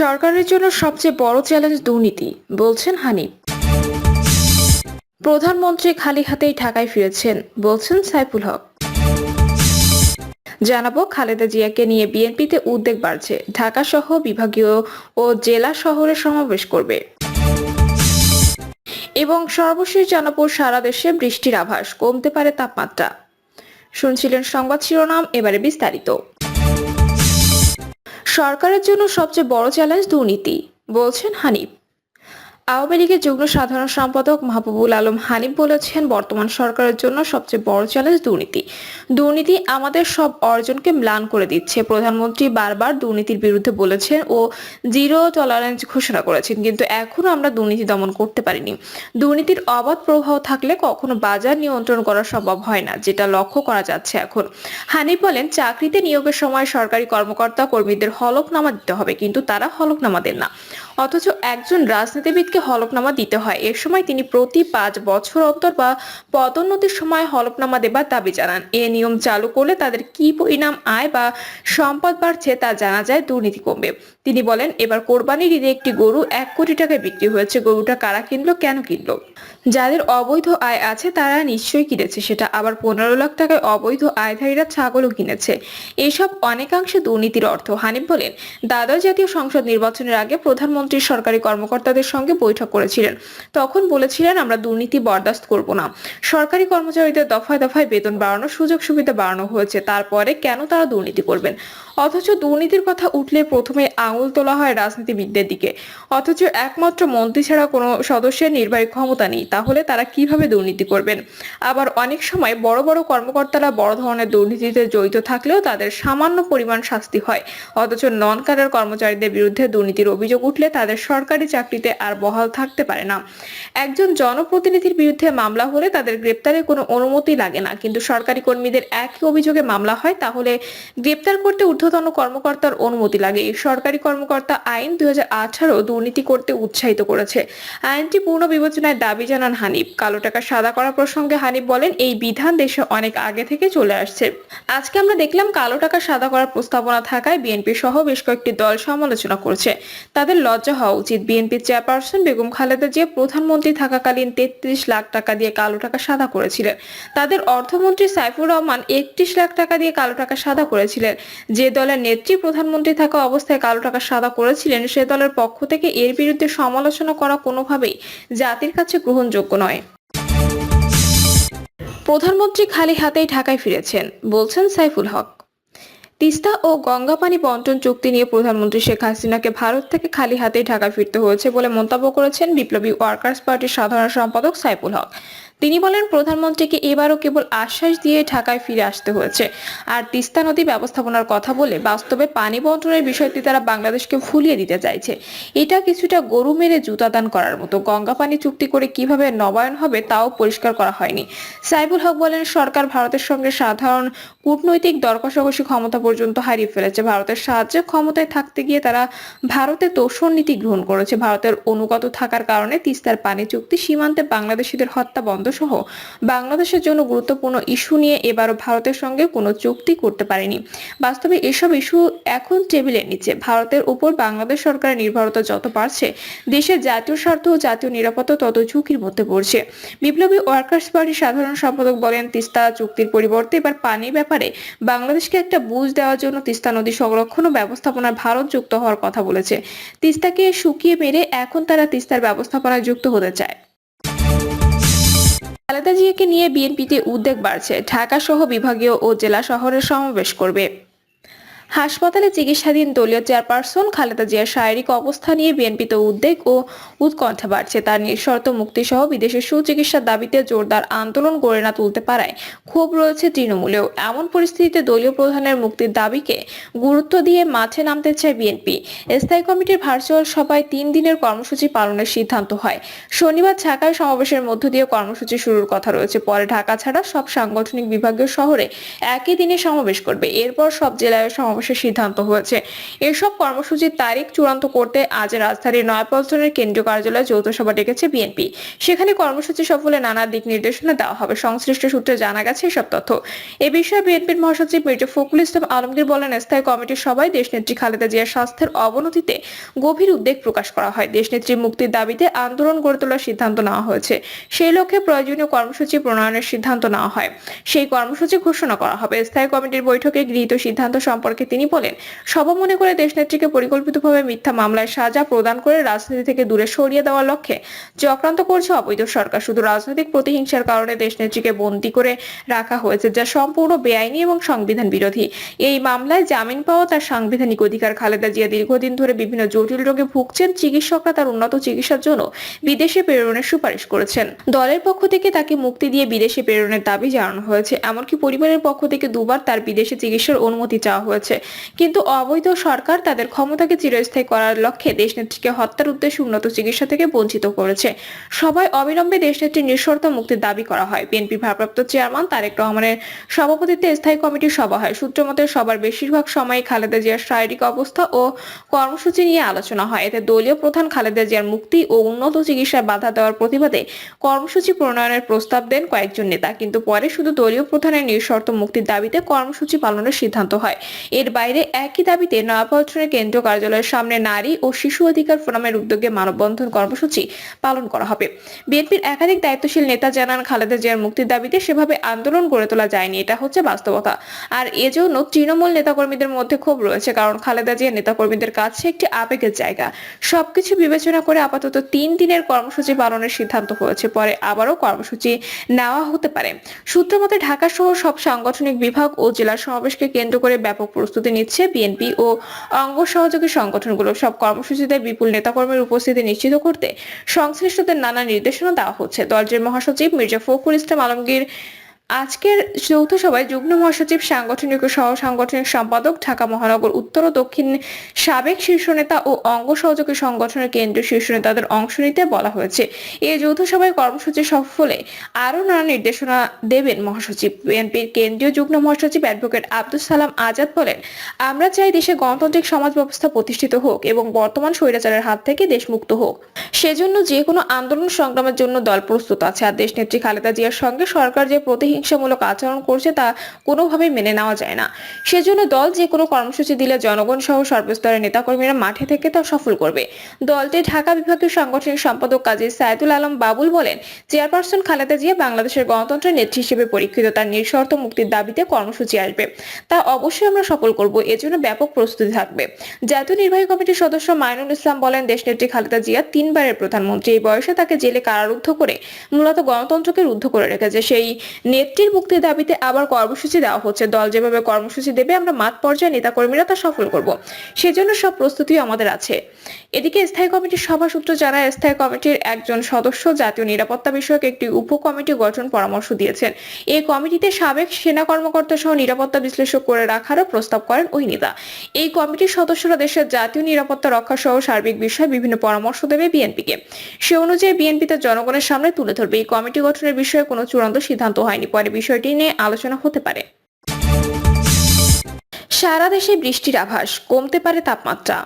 সরকারের জন্য সবচেয়ে বড় চ্যালেঞ্জ দুর্নীতি, বলছেন হানিফ। প্রধানমন্ত্রী খালি হাতেই ঢাকায় ফিরেছেন, বলছেন সাইফুল হক। জানাব খালেদা জিয়াকে নিয়ে বিএনপিতে উদ্বেগ বাড়ছে ঢাকা সহ বিভাগীয় ও জেলা শহরে সমাবেশ করবে। এবং সর্বশেষ জানাব সারা দেশে বৃষ্টির আভাস, কমতে পারে তাপমাত্রা। শুনছিলেন সংবাদ শিরোনাম, এবারে বিস্তারিত। সরকারের জন্য সবচেয়ে বড় চ্যালেঞ্জ দুর্নীতি। বলছেন হানিফ। আওয়ামী লীগের যুগ্ম সাধারণ সম্পাদক মাহবুবুল আলম হানিফ বলেছেন, বর্তমান সরকারের জন্য সবচেয়ে বড় চ্যালেঞ্জ দুর্নীতি। দুর্নীতি আমাদের সব অর্জনকে ম্লান করে দিচ্ছে। প্রধানমন্ত্রী বারবার দুর্নীতির বিরুদ্ধে বলেছেন ও জিরো টলারেন্স ঘোষণা করেছেন, কিন্তু এখনও আমরা দুর্নীতি দমন করতে পারিনি। দুর্নীতির অবাধ প্রবাহ থাকলে কখনো বাজার নিয়ন্ত্রণ করা সম্ভব হয় না, যেটা লক্ষ্য করা যাচ্ছে এখন। হানিফ বলেন, চাকরিতে নিয়োগের সময় সরকারি কর্মকর্তা কর্মীদের হলফনামা দিতে হবে, কিন্তু তারা হলফনামা দেন না। অথচ একজন রাজনীতিবিদকে হলফনামা দিতে হয়। এর সময় তিনি প্রতি পাঁচ বছর অন্তর বা পদোন্নতির সময় হলফনামা দেবার দাবি জানান। এ নিয়ম চালু করলে তাদের কি পরিণাম আয় বা সম্পদ বাড়ছে তা জানা যায় দুর্নীতি কমবে। তিনি বলেন, এবার কোরবানির ঈদে একটি গরু এক কোটি টাকায় বিক্রি হয়েছে, গরুটা কারা কিনলো, কেন কিনলো? যাদের অবৈধ আয় আছে তারা নিশ্চয়ই কিনেছে, সেটা আবার পনেরো লাখ টাকায় অবৈধ আয়ধারীরা ছাগলও কিনেছে। এসব অনেকাংশে দুর্নীতির অর্থ। হানিফ বলেন দ্বাদশ জাতীয় সংসদ নির্বাচনের আগে প্রধানমন্ত্রী সরকারি কর্মকর্তাদের সঙ্গে বৈঠক করেছিলেন। তখন বলেছিলেন, আমরা দুর্নীতি বরদাস্ত করব না। সরকারি কর্মচারীদের দফায় দফায় বেতন বাড়ানো সুযোগ সুবিধা বাড়ানো হয়েছে। তারপরে কেন তারা দুর্নীতি করবেন? অথচ দুর্নীতির কথা উঠলে প্রথমে আঙুল তোলা হয় রাজনীতিবিদদের দিকে। অথচ একমাত্র মন্ত্রী ছাড়া কোনো সদস্যের নির্বাহী ক্ষমতা নেই। তাহলে তারা কীভাবে দুর্নীতি করবেন? আবার অনেক সময় বড় বড় কর্মকর্তারা বড় ধরনের দুর্নীতিতে জড়িত থাকলেও তাদের সামান্য পরিমাণ শাস্তি হয়। অথচ নন ক্যাডার কর্মচারীদের বিরুদ্ধে দুর্নীতির অভিযোগ উঠলে তাদের সরকারি চাকরিতে আর বহাল থাকতে পারে না। একজন জনপ্রতিনিধির বিরুদ্ধে মামলা হলে তাদের গ্রেপ্তারের কোনো অনুমতি লাগে না। কিন্তু সরকারি কর্মীদের একই অভিযোগে মামলা হয়, তাহলে গ্রেপ্তার করতে ঊর্ধ্বতন কর্মকর্তার অনুমতি লাগে। সরকারি কর্মকর্তা আইন দুই হাজার আঠারো দুর্নীতি করতে উৎসাহিত করেছে। আইনটি পূর্ণ বিবেচনায় দাবি জানান হানিফ। কালো টাকা সাদা করা প্রসঙ্গে হানিফ বলেন, এই বিধান দেশে অনেক আগে থেকে চলে আসছে। আজকে আমরা দেখলাম কালো টাকা সাদা করার প্রস্তাবনা থাকায় বিএনপি সহ বেশ কয়েকটি দল সমালোচনা করছে। তাদের লজ্জা হওয়া উচিত। বিএনপির চেয়ারপারসন বেগম খালেদা জিয়া প্রধানমন্ত্রী থাকাকালীন তেত্রিশ লাখ টাকা দিয়ে কালো টাকা সাদা করেছিলেন। তাদের অর্থমন্ত্রী সাইফুর রহমান একত্রিশ লাখ টাকা দিয়ে কালো টাকা সাদা করেছিলেন। যে দলের নেত্রী প্রধানমন্ত্রী থাকা অবস্থায় কালো টাকা সাদা করেছিলেন সে দলের পক্ষ থেকে এর বিরুদ্ধে সমালোচনা করা কোনোভাবেই জাতির কাছে গ্রহণযোগ্য নয়। প্রধানমন্ত্রী খালি হাতেই ঢাকায় ফিরেছেন, বলছেন সাইফুল হক। তিস্তা ও গঙ্গা পানি বন্টন চুক্তি নিয়ে প্রধানমন্ত্রী শেখ হাসিনাকে ভারত থেকে খালি হাতেই ঢাকা ফিরতে হয়েছে বলে মন্তব্য করেছেন বিপ্লবী ওয়ার্কার্স পার্টির সাধারণ সম্পাদক সাইফুল হক। তিনি বলেন, প্রধানমন্ত্রীকে এবারও কেবল আশ্বাস দিয়ে ঢাকায় ফিরে আসতে হয়েছে। আর তিস্তা নদী ব্যবস্থাপনার কথা বলে বাস্তবে পানি বন্টনের বিষয়টি তারা বাংলাদেশকে ভুলিয়ে দিতে চাইছে। এটা কিছুটা গরু মেরে জুতা দান করার মতো। গঙ্গা পানি চুক্তি করে কীভাবে নবায়ন হবে তাও পরিষ্কার করা হয়নি। সাইবুল হক বলেন, সরকার ভারতের সঙ্গে সাধারণ কূটনৈতিক দরকষাকষি ক্ষমতা পর্যন্ত হারিয়ে ফেলেছে। ভারতের সাহায্যে ক্ষমতায় থাকতে গিয়ে তারা ভারতে তোষণ নীতি গ্রহণ করেছে। ভারতের অনুগত থাকার কারণে তিস্তার পানি চুক্তি সীমান্তে বাংলাদেশিদের হত্যা বন্ধ সহ বাংলাদেশের জন্য গুরুত্বপূর্ণ ইস্যু নিয়ে এবারও ভারতের সঙ্গে কোনো চুক্তি করতে পারেনি। বাস্তবে এসব ইস্যু এখন টেবিলের নিচে। ভারতের উপর বাংলাদেশ সরকারের নির্ভরতা যত বাড়ছে, দেশের জাতীয় স্বার্থ ও জাতীয় নিরাপত্তা তত ঝুঁকির মধ্যে পড়ছে। বিপ্লবী ওয়ার্কার্স পার্টির সাধারণ সম্পাদক বলেন, তিস্তা চুক্তির পরিবর্তে এবার পানির ব্যাপারে বাংলাদেশকে একটা বুঝ দেওয়ার জন্য তিস্তা নদী সংরক্ষণ ও ব্যবস্থাপনায় ভারত যুক্ত হওয়ার কথা বলেছে। তিস্তাকে শুকিয়ে মেরে এখন তারা তিস্তার ব্যবস্থাপনায় যুক্ত হতে চায়। খালেদা জিয়াকে নিয়ে বিএনপিতে উদ্বেগ বাড়ছে। ঢাকা সহ বিভাগীয় ও জেলা শহরের সমাবেশ করবে। হাসপাতালে চিকিৎসাধীন দলীয় চেয়ারপারসন খালেদা জিয়ার শারীরিক অবস্থা নিয়ে বিএনপিতে উদ্বেগ ও উৎকণ্ঠা বাড়ছে। তার নিঃশর্ত মুক্তি সহ বিদেশে সুচিকিৎসার দাবিতে জোরদার আন্দোলন গড়ে না তুলতে পারায় ক্ষোভ রয়েছে তৃণমূলেও। এমন পরিস্থিতিতে দলীয় প্রধানের মুক্তির দাবিকে গুরুত্ব দিয়ে মাঠে নামতে চায় বিএনপি। স্থায়ী কমিটির ভার্চুয়াল সভায় তিন দিনের কর্মসূচি পালনের সিদ্ধান্ত হয়। শনিবার ঢাকায় সমাবেশের মধ্য দিয়ে কর্মসূচি শুরুর কথা রয়েছে। পরে ঢাকা ছাড়া সব সাংগঠনিক বিভাগীয় শহরে একই দিনে সমাবেশ করবে। এরপর সব জেলায় সমাবেশ সমাবেশের সিদ্ধান্ত হয়েছে। এসব কর্মসূচির তারিখ চূড়ান্ত করতে আজ রাজধানীর নয়াপল্টনের কেন্দ্রীয় কার্যালয়ে যৌথ সভা ডেকেছে বিএনপি। সেখানে কর্মসূচি সফলে নানা দিক নির্দেশনা দেওয়া হবে। সংশ্লিষ্ট সূত্রে জানা গেছে এসব তথ্য। এ বিষয়ে বিএনপির মহাসচিব মির্জা ফখরুল ইসলাম আলমগীর বলেন, স্থায়ী কমিটির সবাই দেশনেত্রী খালেদা জিয়ার স্বাস্থ্যের অবনতিতে গভীর উদ্বেগ প্রকাশ করা হয়। দেশনেত্রীর মুক্তির দাবিতে আন্দোলন গড়ে তোলার সিদ্ধান্ত নেওয়া হয়েছে। সেই লক্ষ্যে প্রয়োজনীয় কর্মসূচি প্রণয়নের সিদ্ধান্ত নেওয়া হয়। সেই কর্মসূচি ঘোষণা করা হবে। স্থায়ী কমিটির বৈঠকে গৃহীত সিদ্ধান্ত সম্পর্কে তিনি বলেন, সভা মনে করে দেশনেত্রীকে পরিকল্পিতভাবে মিথ্যা মামলায় সাজা প্রদান করে রাজনীতি থেকে দূরে সরিয়ে দেওয়ার লক্ষ্যে চক্রান্ত করছে অবৈধ সরকার। শুধু রাজনৈতিক প্রতিহিংসার কারণে দেশনেত্রীকে বন্দী করে রাখা হয়েছে, যা সম্পূর্ণ বেআইনি এবং সংবিধান বিরোধী। এই মামলায় জামিন পাওয়া তার সাংবিধানিক অধিকার খালেদা জিয়া দীর্ঘদিন ধরে বিভিন্ন জটিল রোগে ভুগছেন, চিকিৎসকরা তার উন্নত চিকিৎসার জন্য বিদেশে প্রেরণের সুপারিশ করেছেন। দলের পক্ষ থেকে তাকে মুক্তি দিয়ে বিদেশে প্রেরণের দাবি জানানো হয়েছে, এমনকি পরিবারের পক্ষ থেকে দুবার তার বিদেশে চিকিৎসার অনুমতি চাওয়া হয়েছে। কিন্তু অবৈধ সরকার তাদের ক্ষমতাকে চিরস্থায়ী করার লক্ষ্যে দেশনেত্রীকে হত্যার উদ্দেশ্যে উন্নত চিকিৎসা থেকে বঞ্চিত করেছে। সবাই অবিলম্বে দেশনেত্রীর নিঃশর্ত মুক্তির দাবি করা হয়। বিএনপি ভারপ্রাপ্ত চেয়ারম্যান তারেক রহমানের সভাপতিত্বে স্থায়ী কমিটির সভা হয়। সূত্রমতে সবার বেশিরভাগ সময় খালেদা জিয়ার শারীরিক অবস্থা ও কর্মসূচি নিয়ে আলোচনা হয়। এতে দলীয় প্রধান খালেদা জিয়ার মুক্তি ও উন্নত চিকিৎসায় বাধা দেওয়ার প্রতিবাদে কর্মসূচি প্রণয়নের প্রস্তাব দেন কয়েকজন নেতা। কিন্তু পরে শুধু দলীয় প্রধানের নিঃশর্ত মুক্তির দাবিতে কর্মসূচি পালনের সিদ্ধান্ত হয়। এর বাইরে একই দাবিতে নয়াপল্টনের কেন্দ্রীয় কার্যালয়ের সামনে নারী ও শিশু অধিকার ফোরামের উদ্যোগে মানববন্ধন কর্মসূচি পালন করা হবে। বিএনপির একাধিক দায়িত্বশীল নেতা জানান, খালেদা জিয়ার মুক্তির দাবিতে সেভাবে আন্দোলন গড়ে তোলা যায়নি, এটা হচ্ছে বাস্তবতা। আর এজন্য তৃণমূল নেতাকর্মীদের মধ্যে ক্ষোভ রয়েছে, কারণ খালেদা জিয়া নেতাকর্মীদের কাছে একটি আবেগের জায়গা। সবকিছু বিবেচনা করে আপাতত তিন দিনের কর্মসূচি পালনের সিদ্ধান্ত হয়েছে, পরে আবারও কর্মসূচি নেওয়া হতে পারে। সূত্র মতে, ঢাকা সহ সব সাংগঠনিক বিভাগ ও জেলা সমাবেশকে কেন্দ্র করে ব্যাপক প্রস্তুতি নিচ্ছে বিএনপি ও অঙ্গ সহযোগী সংগঠনগুলো। সব কর্মসূচিতে বিপুল নেতাকর্মীর উপস্থিতি নিশ্চিত করতে সংশ্লিষ্টদের নানা নির্দেশনা দেওয়া হচ্ছে। দলটির মহাসচিব মির্জা ফখরুল ইসলাম আলমগীর আজকের যৌথ সভায় যুগ্ম মহাসচিব, সাংগঠনিক ও সহ সাংগঠনিক সম্পাদক ঢাকা মহানগর উত্তর ও দক্ষিণ সাবেক শীর্ষ নেতা ও অঙ্গ সহযোগী সংগঠনের কেন্দ্রীয় শীর্ষ নেতাদের অংশ নিতে বলা হয়েছে। এই যৌথ সভায় কর্মসূচি সফলে আরও নানা নির্দেশনা দেবেন মহাসচিব। বিএনপির কেন্দ্রীয় যুগ্ম মহাসচিব অ্যাডভোকেট আব্দুল সালাম আজাদ বলেন, আমরা চাই দেশে গণতান্ত্রিক সমাজ ব্যবস্থা প্রতিষ্ঠিত হোক এবং বর্তমান স্বৈরাচারের হাত থেকে দেশ মুক্ত হোক। সেজন্য যে কোনো আন্দোলন সংগ্রামের জন্য দল প্রস্তুত আছে। আর দেশ নেত্রী খালেদা জিয়ার সঙ্গে সরকার যে প্রতিহিংসামূলক আচরণ করছে তা কোনোভাবেই মেনে নেওয়া যায় না। সেজন্য দল যে কোনো কর্মসূচি দিলে জনগণ সহ সর্বস্তরের নেতাকর্মীরা মাঠে থেকে তা সফল করবে। দলটির ঢাকা বিভাগীয় সাংগঠনিক সম্পাদক কাজী সাইদুল আলম বাবুল বলেন, চেয়ারপারসন খালেদা জিয়া বাংলাদেশের গণতন্ত্রের নেত্রী হিসেবে পরীক্ষিত তার নিঃশর্ত মুক্তির দাবিতে কর্মসূচি আসবে। তা অবশ্যই আমরা সফল করব এজন্য ব্যাপক প্রস্তুতি থাকবে। জাতীয় নির্বাহী কমিটির সদস্য মাইনুল ইসলাম বলেন, দেশনেত্রী খালেদা জিয়া তিনবারের প্রধানমন্ত্রী। এই বয়সে তাকে জেলে কারারুদ্ধ করে মূলত গণতন্ত্রকে রুদ্ধ করে রেখেছে। সেই নেত্রীর মুক্তির দাবিতে আবার কর্মসূচি দেওয়া হচ্ছে। দল যেভাবে কর্মসূচি দেবে, আমরা মাঠ পর্যায়ে নেতাকর্মীরা তা সফল করব। সেজন্য সব প্রস্তুতি আমাদের আছে। এদিকে স্থায়ী কমিটির সভা সূত্র জানায়, স্থায়ী কমিটির একজন সদস্য জাতীয় নিরাপত্তা বিষয়ক একটি উপকমিটি গঠন পরামর্শ দিয়েছেন। এই কমিটিতে সাবেক সেনা কর্মকর্তা সহ নিরাপত্তা বিশ্লেষক করে রাখারও প্রস্তাব করেন ওই নেতা। এই কমিটির সদস্যরা দেশের জাতীয় নিরাপত্তা রক্ষা সহ সার্বিক বিষয়ে বিভিন্ন পরামর্শ দেবে বিএনপিকে। সে অনুযায়ী বিএনপি তার জনগণের সামনে তুলে ধরবে। এই কমিটি গঠনের বিষয়ে কোনো চূড়ান্ত সিদ্ধান্ত হয়নি। পরে বিষয়টি নিয়ে আলোচনা হতে পারে। সারা দেশে বৃষ্টির আভাস কমতে পারে তাপমাত্রা।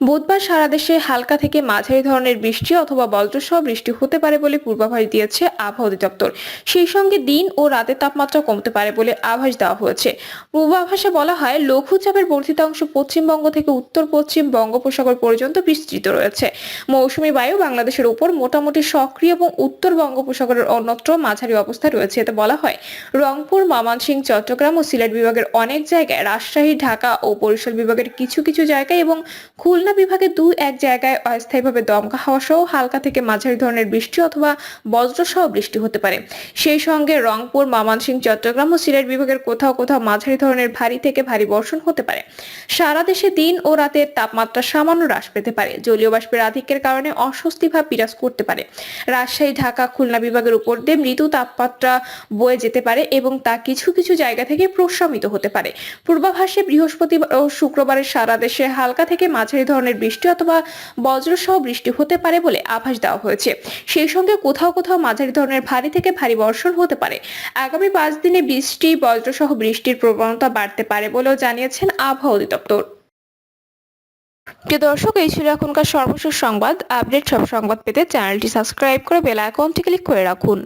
বুধবার সারা দেশে হালকা থেকে মাঝারি ধরনের বৃষ্টি অথবা বজ্রসহ বৃষ্টি হতে পারে বলে পূর্বাভাস দিয়েছে আবহাওয়া অধিদপ্তর। সেই সঙ্গে দিন ও রাতের তাপমাত্রা কমতে পারে বলে আভাস দেওয়া হয়েছে। পূর্বাভাসে বলা হয়, লঘুচাপের বর্ধিত অংশ পশ্চিমবঙ্গ থেকে উত্তর পশ্চিম বঙ্গোপসাগর পর্যন্ত বিস্তৃত রয়েছে। মৌসুমী বায়ু বাংলাদেশের উপর মোটামুটি সক্রিয় এবং উত্তর বঙ্গোপসাগরের অন্যত্র মাঝারি অবস্থায় রয়েছে। এতে বলা হয়, রংপুর, ময়মনসিংহ, চট্টগ্রাম ও সিলেট বিভাগের অনেক জায়গায়, রাজশাহী, ঢাকা ও বরিশাল বিভাগের কিছু কিছু জায়গায় এবং খুলনা বিভাগে দু এক জায়গায় অস্থায়ীভাবে দমকা হাওয়া সহ হালকা থেকে মাঝারি ধরনের বৃষ্টি অথবা বজ্রসহ বৃষ্টি হতে পারে। সেই সঙ্গে রংপুর, ময়মনসিংহ, চট্টগ্রাম ও সিলেট বিভাগের কোথাও কোথাও মাঝারি ধরনের ভারী থেকে ভারী বর্ষণ হতে পারে। সারা দেশে দিন ও রাতের তাপমাত্রা সামান্য হ্রাস পেতে পারে। জলীয় বাষ্পের আধিক্যের কারণে অস্বস্তি ভাব বিরাজ করতে পারে। রাজশাহী, ঢাকা, খুলনা বিভাগের উপর দিয়ে মৃদু তাপমাত্রা বয়ে যেতে পারে এবং তা কিছু কিছু জায়গা থেকে প্রশমিত হতে পারে। পূর্বাভাসে বৃহস্পতিবার ও শুক্রবারের সারা দেশে হালকা থেকে মাঝারি ধরনের ধরনের বৃষ্টি অথবা বজ্রসহ বৃষ্টি হতে পারে বলে আভাস দেওয়া হয়েছে। সেই সঙ্গে কোথাও কোথাও মাঝারি ধরনের ভারী থেকে ভারী বর্ষণ হতে পারে। আগামী পাঁচ দিনে বৃষ্টি, বজ্রসহ বৃষ্টির প্রবণতা বাড়তে পারে বলেও জানিয়েছেন আবহাওয়া অধিদপ্তর। প্রিয় দর্শক, এই ছিল এখনকার সর্বশেষ সংবাদ। আপডেট সব সংবাদ পেতে চ্যানেলটি সাবস্ক্রাইব করে বেল আইকনটি ক্লিক করে রাখুন।